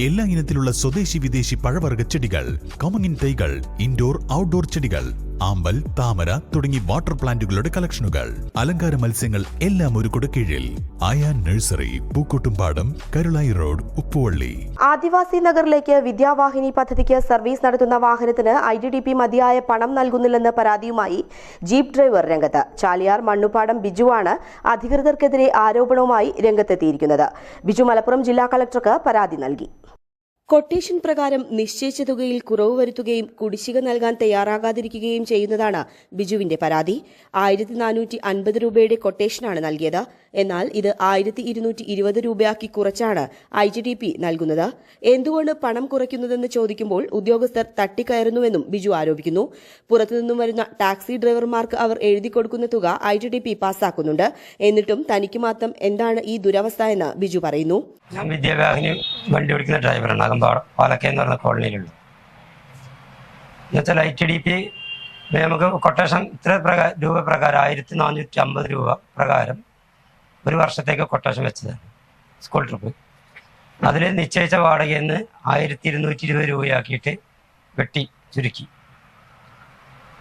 എല്ലാ ഇനത്തിലുള്ള സ്വദേശി വിദേശി പഴവർഗ ചെടികൾ കൊമങ്ങിൻ തൈകൾ ഇൻഡോർ ഔട്ട്ഡോർ ചെടികൾ. ആമ്പൽ താമര തുടങ്ങി വാട്ടർ പ്ലാന്റുകളുടെ കളക്ഷനുകൾ. അലങ്കാര മത്സ്യങ്ങൾ എല്ലാം ഒരു കീഴിൽ ആയാൻ നഴ്സറി പൂക്കോട്ടുംപാടം കരുളായി റോഡ് ഉപ്പുവള്ളി. ആദിവാസി നഗറിലേക്ക് വിദ്യാവാഹിനി പദ്ധതിക്ക് സർവീസ് നടത്തുന്ന വാഹനത്തിന് ഐ ഡി ഡി പി മതിയായ പണം നൽകുന്നില്ലെന്ന പരാതിയുമായി ജീപ്പ് ഡ്രൈവർ രംഗത്ത്. ചാലിയാർ മണ്ണുപാടം ബിജുവാണ് അധികൃതർക്കെതിരെ ആരോപണവുമായി രംഗത്തെത്തിയിരിക്കുന്നത്. ബിജു മലപ്പുറം ജില്ലാ കളക്ടർക്ക് പരാതി നൽകി. കൊട്ടേഷൻ പ്രകാരം നിശ്ചയിച്ച തുകയിൽ കുറവ് വരുത്തുകയും കുടിശ്ശിക നൽകാൻ തയ്യാറാകാതിരിക്കുകയും ചെയ്യുന്നതാണ് ബിജുവിന്റെ പരാതി. ആയിരത്തി നാനൂറ്റി അൻപത് രൂപയുടെ കൊട്ടേഷനാണ് നൽകിയത്. എന്നാൽ ഇത് ആയിരത്തി ഇരുന്നൂറ്റി ഇരുപത് രൂപയാക്കി കുറച്ചാണ് ഐ ജി ഡി പി നൽകുന്നത്. എന്തുകൊണ്ട് പണം കുറയ്ക്കുന്നതെന്ന് ചോദിക്കുമ്പോൾ ഉദ്യോഗസ്ഥർ തട്ടിക്കയറുന്നുവെന്നും ബിജു ആരോപിക്കുന്നു. പുറത്തുനിന്നും വരുന്ന ടാക്സി ഡ്രൈവർമാർക്ക് അവർ എഴുതി കൊടുക്കുന്ന തുക ഐ ജി ഡി പി പാസ്സാക്കുന്നുണ്ട്. എന്നിട്ടും തനിക്ക് മാത്രം എന്താണ് ഈ ദുരവസ്ഥ എന്ന് ബിജു പറയുന്നു. ഞാൻ വിദ്യാഭ്യാസിന് വണ്ടി ഓടിക്കുന്ന ഡ്രൈവറാണ് അകമ്പാടം പാലക്കയം എന്ന് പറഞ്ഞ കോളനിയിലുള്ളത് എന്നുവെച്ചാൽ ഐ ടി ഡി പി നമുക്ക് കൊട്ടേഷൻ ഇത്ര പ്രകാരം രൂപ പ്രകാരം ആയിരത്തി നാനൂറ്റി അമ്പത് രൂപ പ്രകാരം ഒരു വർഷത്തേക്ക് കൊട്ടേഷൻ വെച്ചതാണ്. സ്കൂൾ ട്രിപ്പ് അതിൽ നിശ്ചയിച്ച വാടകയിൽ നിന്ന് ആയിരത്തി ഇരുന്നൂറ്റി ഇരുപത് രൂപയാക്കിയിട്ട് വെട്ടി ചുരുക്കി.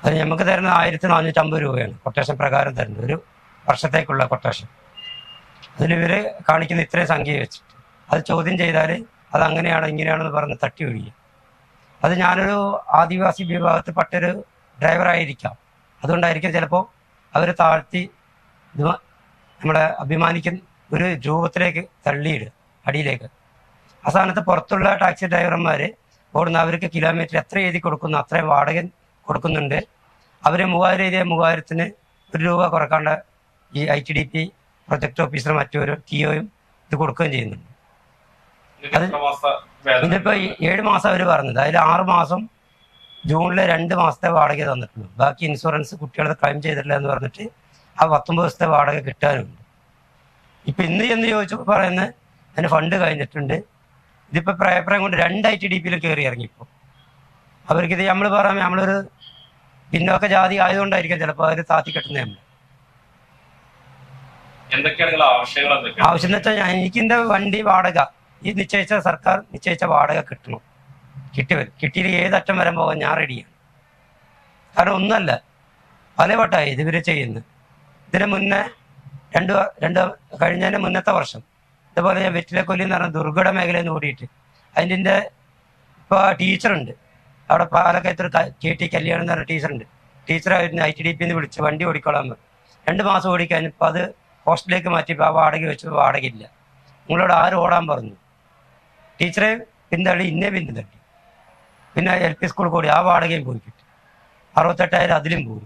അത് നമുക്ക് തരുന്നത് ആയിരത്തി നാനൂറ്റി അമ്പത് രൂപയാണ് കൊട്ടേഷൻ പ്രകാരം തരുന്നത്. ഒരു വർഷത്തേക്കുള്ള കൊട്ടേഷൻ അതിലിവർ കാണിക്കുന്ന ഇത്രയും സംഖ്യ വെച്ചിട്ട്. അത് ചോദ്യം ചെയ്താൽ അത് അങ്ങനെയാണ് ഇങ്ങനെയാണെന്ന് പറഞ്ഞ് തട്ടി ഒഴിയും. അത് ഞാനൊരു ആദിവാസി വിഭാഗത്തിൽപ്പെട്ടൊരു ഡ്രൈവറായിരിക്കാം. അതുകൊണ്ടായിരിക്കും ചിലപ്പോൾ അവർ താഴ്ത്തി നമ്മളെ അഭിമാനിക്കുന്ന ഒരു രൂപത്തിലേക്ക് തള്ളിയിടുക അടിയിലേക്ക്. ആ സ്ഥാനത്ത് പുറത്തുള്ള ടാക്സി ഡ്രൈവർമാർ ഓടുന്ന അവർക്ക് കിലോമീറ്റർ എത്ര എഴുതി കൊടുക്കുന്നു അത്രയും വാടക കൊടുക്കുന്നുണ്ട്. അവർ മൂവായിരം എഴുതിയ മൂവായിരത്തിന് ഒരു രൂപ കുറക്കാണ്ട് ഈ I T D P project officer മറ്റൊരു ടിഒയും ഇത് കൊടുക്കുകയും ചെയ്യുന്നുണ്ട്. അത് ഇതിപ്പോ ഏഴ് മാസം അവർ പറഞ്ഞത്. അതിൽ ആറ് മാസം ജൂണിലെ രണ്ട് മാസത്തെ വാടക തന്നിട്ടുള്ളൂ. ബാക്കി ഇൻഷുറൻസ് കുട്ടികളെ ക്ലെയിം ചെയ്തിട്ടില്ല എന്ന് പറഞ്ഞിട്ട് ആ പത്തൊമ്പത് ദിവസത്തെ വാടക കിട്ടാനുണ്ട്. ഇപ്പൊ ഇന്ന് എന്ന് ചോദിച്ചപ്പോൾ പറയുന്നത് അതിന് ഫണ്ട് കഴിഞ്ഞിട്ടുണ്ട്. ഇതിപ്പോ പ്രായപ്രായം കൊണ്ട് രണ്ട് ഐ ടി ഡി പിയിൽ കയറി ഇറങ്ങിപ്പോ. ഇത് നമ്മൾ പറയാൻ നമ്മളൊരു പിന്നോക്ക ജാതി ആയതുകൊണ്ടായിരിക്കും ചിലപ്പോൾ അവർ താത്തി കെട്ടുന്നത് നമ്മൾ ആവശ്യം എന്ന് വെച്ചാൽ എനിക്കിന്റെ വണ്ടി വാടക ഈ നിശ്ചയിച്ച സർക്കാർ നിശ്ചയിച്ച വാടക കിട്ടണം കിട്ടി വരും. കിട്ടിയിൽ ഏതറ്റം വരെ പോകാൻ ഞാൻ റെഡിയാണ്. കാരണം ഒന്നല്ല പല പലവട്ടമായി ഇതിവര് ചെയ്യുന്നത് ഇതിന് മുന്നേ രണ്ട് രണ്ട് കഴിഞ്ഞതിന് മുന്നത്തെ വർഷം ഇതുപോലെ ഞാൻ വെറ്റിലക്കൊല്ലി എന്ന് പറഞ്ഞ ദുർഘട മേഖലയിൽ നിന്ന് ഓടിയിട്ട് അതിന്റെ ഇപ്പോൾ ടീച്ചറുണ്ട്. അവിടെ പാലക്കയത്തൊരു കെ ടി കല്യാണം എന്ന് പറഞ്ഞ ടീച്ചറുണ്ട്. ടീച്ചറായിരുന്നു ഐ ടി ഡി പിന്ന് വിളിച്ച് വണ്ടി ഓടിക്കോളാൻ രണ്ട് മാസം ഓടിക്കാൻ ഇപ്പോൾ അത് ഹോസ്റ്റലിലേക്ക് മാറ്റിയപ്പോൾ ആ വാടക വെച്ചപ്പോൾ വാടകയില്ല. നിങ്ങളോട് ആര് ഓടാൻ പറഞ്ഞു? ടീച്ചറെ പിന്തള്ളി ഇന്നെ പിന്തള്ളി പിന്നെ എൽ പി സ്കൂൾ കൂടി ആ വാടകയും പോയി കിട്ടി. അറുപത്തെട്ടായിരം അതിലും പോയി.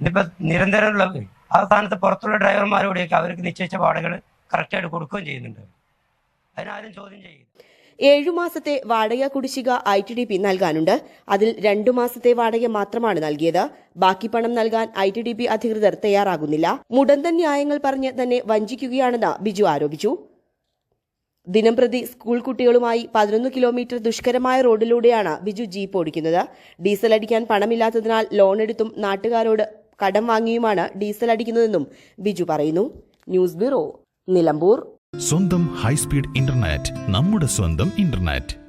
ഇതിപ്പോൾ നിരന്തരമുള്ള ആ സ്ഥാനത്ത് പുറത്തുള്ള ഡ്രൈവർമാരോടെയൊക്കെ അവർക്ക് നിശ്ചയിച്ച വാടകൾ കറക്റ്റായിട്ട് കൊടുക്കുകയും ചെയ്യുന്നുണ്ട്. അതിനാരും ചോദ്യം ചെയ്യും ഏഴു മാസത്തെ വാടക കുടിശ്ശിക ഐ ടി ഡി പി നൽകാനുണ്ട്. അതിൽ രണ്ടു മാസത്തെ വാടക മാത്രമാണ് നൽകിയത്. ബാക്കി പണം നൽകാൻ ഐ ടി ഡി പി അധികൃതർ തയ്യാറാകുന്നില്ല. മുടന്തൻ ന്യായങ്ങൾ പറഞ്ഞ് തന്നെ വഞ്ചിക്കുകയാണെന്ന് ബിജു ആരോപിച്ചു. ദിനംപ്രതി സ്കൂൾ കുട്ടികളുമായി പതിനൊന്ന് കിലോമീറ്റർ ദുഷ്കരമായ റോഡിലൂടെയാണ് ബിജു ജീപ്പ് ഓടിക്കുന്നത്. ഡീസൽ അടിക്കാൻ പണമില്ലാത്തതിനാൽ ലോൺ എടുത്തും നാട്ടുകാരോട് കടം വാങ്ങിയുമാണ് ഡീസൽ അടിക്കുന്നതെന്നും ബിജു പറയുന്നു. News bureau Nilambur. സ്വന്തം ഹൈസ്പീഡ് ഇന്റർനെറ്റ് നമ്മുടെ സ്വന്തം ഇന്റർനെറ്റ്.